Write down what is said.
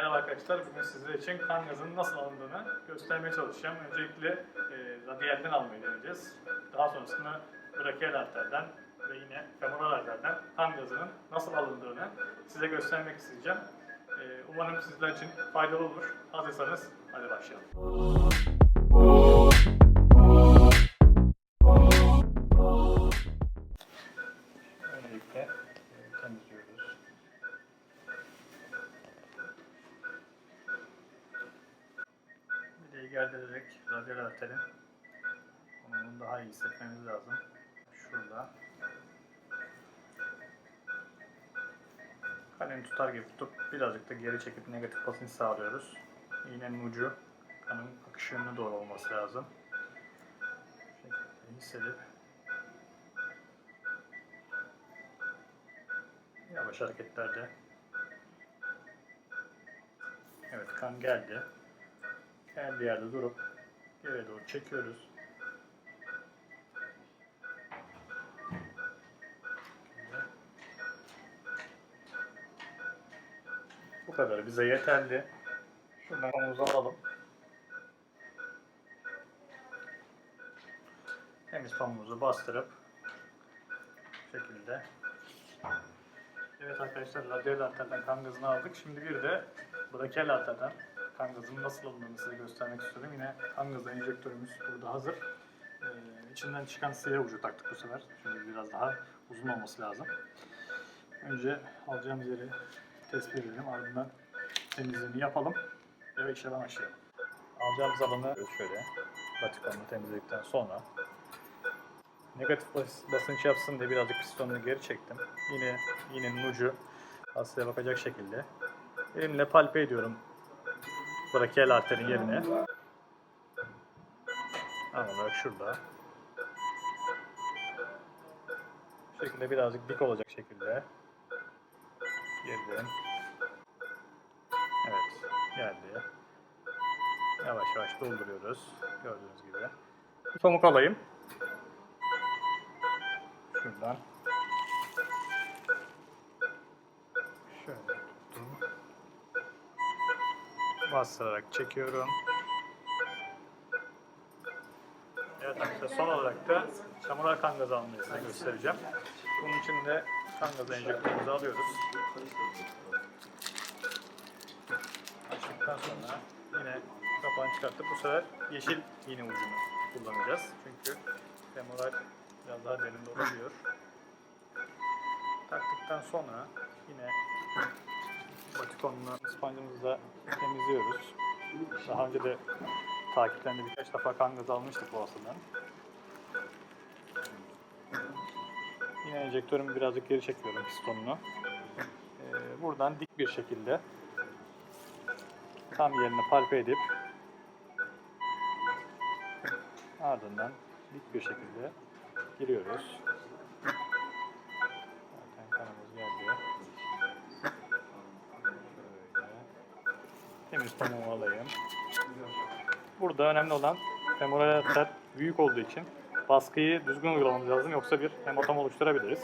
Merhaba arkadaşlar, bugün sizler için kan gazının nasıl alındığını göstermeye çalışacağım. Öncelikle e, radyalden almayı deneyeceğiz. Daha sonrasında brachial arterden ve yine femoral arterden kan gazının nasıl alındığını size göstermek isteyeceğim. E, umarım sizler için faydalı olur. Hazırsanız hadi başlayalım. Gerdirerek radyal arterin onu daha iyi hissetmemiz lazım. Şurada. Kalemi tutar gibi tutup birazcık da geri çekip negatif basınç sağlıyoruz. İğnenin ucu kanın akış yönüne doğru olması lazım. Şekilde hissedip yavaş hareketlerde Evet kan geldi. Geldiği yerde durup geriye doğru çekiyoruz. Bu kadar bize yeterli. Şundan omuzu alalım. Temiz pamuğumuzu bastırıp şekilde. Evet arkadaşlar radyal arterden kan aldık. Şimdi bir de brachial arterden kan gazının nasıl alındığını size göstermek istiyorum. Yine kan gazı enjektörümüz burada hazır. Ee, içinden çıkan siyah ucu taktık bu sefer. Şimdi biraz daha uzun olması lazım. Önce alacağımız yeri tespit edelim. Ardından temizliğini yapalım ve işleme başlayalım. Alacağımız alanı şöyle batikonunu temizledikten sonra negatif bas- basınç yapsın diye birazcık pistonunu geri çektim. Yine iğnenin ucu hastaya bakacak şekilde elimle palpe ediyorum brachial arterin yerine. Tam olarak şurada. Bu şekilde birazcık dik olacak şekilde girdim. Evet, geldi. Yavaş yavaş dolduruyoruz. Gördüğünüz gibi. Bir pamuk alayım. Şuradan. Bastırarak çekiyorum. Evet arkadaşlar son olarak da çamurlar kan gazı almayı size göstereceğim. Bunun için de kan gazı enjektörümüzü alıyoruz. Açtıktan sonra yine kapağını çıkartıp bu sefer yeşil iğne ucunu kullanacağız. Çünkü femoral biraz daha derinde olabiliyor. Taktıktan sonra yine batikonunu spancımızla temizliyoruz. Daha önce de takiplerinde birkaç defa kan gazı almıştık bu hastadan. Yine enjektörümü birazcık geri çekiyorum pistonunu. Ee, buradan dik bir şekilde tam yerine palpe edip ardından dik bir şekilde giriyoruz. Pamuğu alayım. Burada önemli olan femoral arter büyük olduğu için baskıyı düzgün uygulamamız lazım yoksa bir hematom oluşturabiliriz.